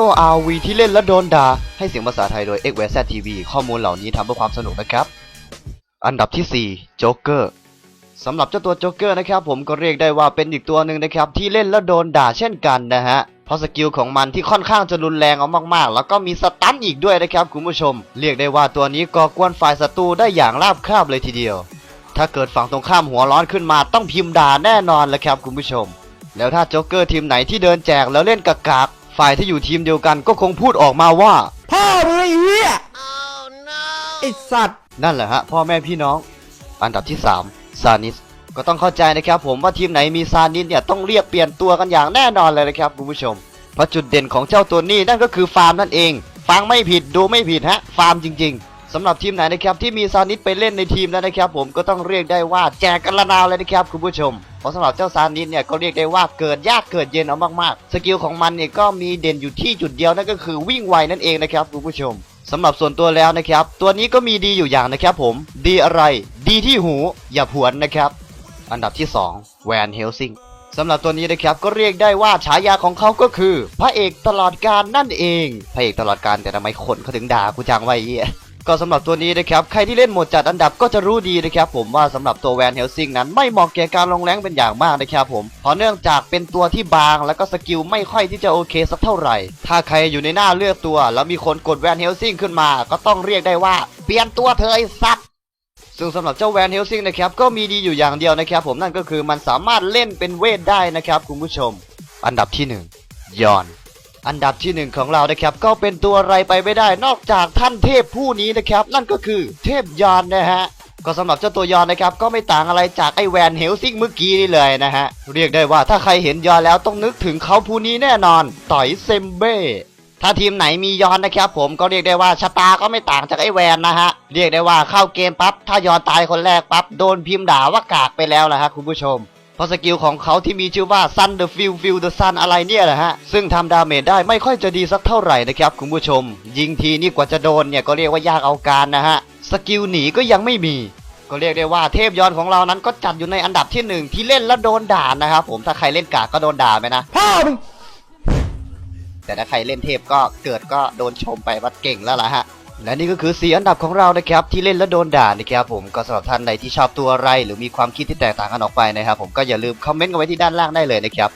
โอ RV ที่เล่นและโดนด่า ให้เสียงภาษาไทยโดย x w z TV ข้อมูลเหล่านี้ทำเพื่อความสนุกนะครับ อันดับที่ 4 โจ๊กเกอร์สำหรับเจ้าตัวโจ๊กเกอร์นะครับ ผมก็เรียกได้ว่าเป็นอีกตัวหนึ่งนะครับ ที่เล่นแล้วโดนด่าเช่นกันนะฮะ เพราะสกิลของมันที่ค่อนข้างจะรุนแรงเอามากๆ แล้วก็มีสตันอีกด้วยนะครับคุณผู้ชม เรียกได้ว่าตัวนี้ก่อกวนฝ่ายศัตรูได้อย่างราบคาบเลยทีเดียว ถ้าเกิดฝั่งตรงข้ามหัวร้อนขึ้นมาต้องพิมพ์ด่าแน่นอนแหละครับคุณผู้ชม แล้วถ้าโจ๊กเกอร์ทีมไหนที่เดินแจกแล้วเล่นกากาก ฝ่ายที่อยู่ทีมเดียวกันก็คงพูดออกมาว่า พ่อมึงไอ้เหี้ยไอ้สัตว์ นั่นแหละฮะพ่อแม่พี่น้อง อันดับที่3ซานิสก็ต้องเข้าใจนะครับผมว่าทีมไหนมีซานิสเนี่ยต้องเรียกเปลี่ยนตัวกันอย่างแน่นอนเลยนะครับคุณผู้ชมเพราะจุดเด่นของเจ้าตัวนี้นั่นก็คือฟาร์มนั่นเอง ฟังไม่ผิดดูไม่ผิดฮะฟาร์มจริง ๆ สำหรับทีมไหนนะครับที่มีซานิสไปเล่นในทีมแล้วนะครับ ผมก็ต้องเรียกได้ว่าแจกกันละนาวเลยนะครับคุณผู้ชมเพราะสำหรับเจ้าซานิสเนี่ยก็เรียกได้ว่าเกิดยากเกิดเย็นเอามากๆ สกิลของมันเนี่ยก็มีเด่นอยู่ที่จุดเดียวนั่นก็คือวิ่งไวนั่นเองนะครับคุณผู้ชมสำหรับส่วนตัวแล้วนะครับ ตัวนี้ก็มีดีอยู่อย่างนะครับผมดีอะไร ดีที่หูอย่าผวนนะครับ อันดับที่2แวนเฮลซิงสำหรับตัวนี้นะครับก็เรียกได้ว่าฉายาของเขาก็คือ พระเอกตลอดการนั่นเอง พระเอกตลอดการแต่ทำไมคนเขาถึงด่ากูจังไว้เหี้ย ก็สำหรับตัวนี้นะครับใครที่เล่นโหมดจัดอันดับก็จะรู้ดีนะครับผมว่าสำหรับตัวแวนเฮลซิงนั้นไม่เหมาะแก่การลงแรงเป็นอย่างมากนะครับผมเพราะเนื่องจากเป็นตัวที่บางแล้วก็สกิลไม่ค่อยที่จะโอเคสักเท่าไหร่ ถ้าใครอยู่ในหน้าเลือกตัว แล้วมีคนกดแวนเฮลซิงขึ้นมา ก็ต้องเรียกได้ว่าเปลี่ยนตัวเธอไอ้สัตวซึ่งสำหรับเจ้าแวนเฮลซิงนะครับก็มีดีอยู่อย่างเดียวนะครับผมนั่นก็คือมันสามารถเล่นเป็นเวทได้นะครับคุณผู้ชม อันดับที่ 1 ยอน อันดับที่หนึ่งของเรานะครับ ก็เป็นตัวอะไรไปไม่ได้นอกจากท่านเทพผู้นี้นะครับ นั่นก็คือเทพยอนนะฮะก็สำหรับเจ้าตัวยอนนะครับ ก็ไม่ต่างอะไรจากไอแวนเฮลซิงเมื่อกี้นี่เลยนะฮะ เรียกได้ว่าถ้าใครเห็นยอนแล้วต้องนึกถึงเขาผู้นี้แน่นอน ต่อยเซมเบ้ถ้าทีมไหนมียอนนะครับผมก็เรียกได้ว่าชะตาก็ไม่ต่างจากไอแวนนะฮะ เรียกได้ว่าเข้าเกมปั๊บถ้ายอนตายคนแรกปั๊บโดนพิมพ์ด่าว่ากากไปแล้วนะฮะคุณผู้ชม เพราะสกิลของเขาที่มีชื่อว่า Sun the Feel Feel the Sun อะไรเนี่ยแหละฮะ ซึ่งทำดาเมจได้ไม่ค่อยจะดีสักเท่าไหร่นะครับคุณผู้ชม ยิงทีนี่กว่าจะโดนเนี่ยก็เรียกว่ายากเอาการนะฮะ สกิลหนีก็ยังไม่มี ก็เรียกได้ว่าเทพยอนของเรานั้นก็จัดอยู่ในอันดับที่หนึ่งที่เล่นแล้วโดนด่านะครับผมถ้าใครเล่นกากก็โดนด่าไปนะพ่อมึงแต่ถ้าใครเล่นเทพก็เกิดก็โดนชมไปว่าเก่งแล้วล่ะฮะ และนี่ก็คือสีอันดับของเรานะครับที่เล่นแล้วโดนด่านะครับผมก็สำหรับท่านใดที่ชอบตัวอะไร หรือมีความคิดที่แตกต่างกันออกไปนะครับผมก็อย่าลืมคอมเมนต์กันไว้ที่ด้านล่างได้เลยนะครับ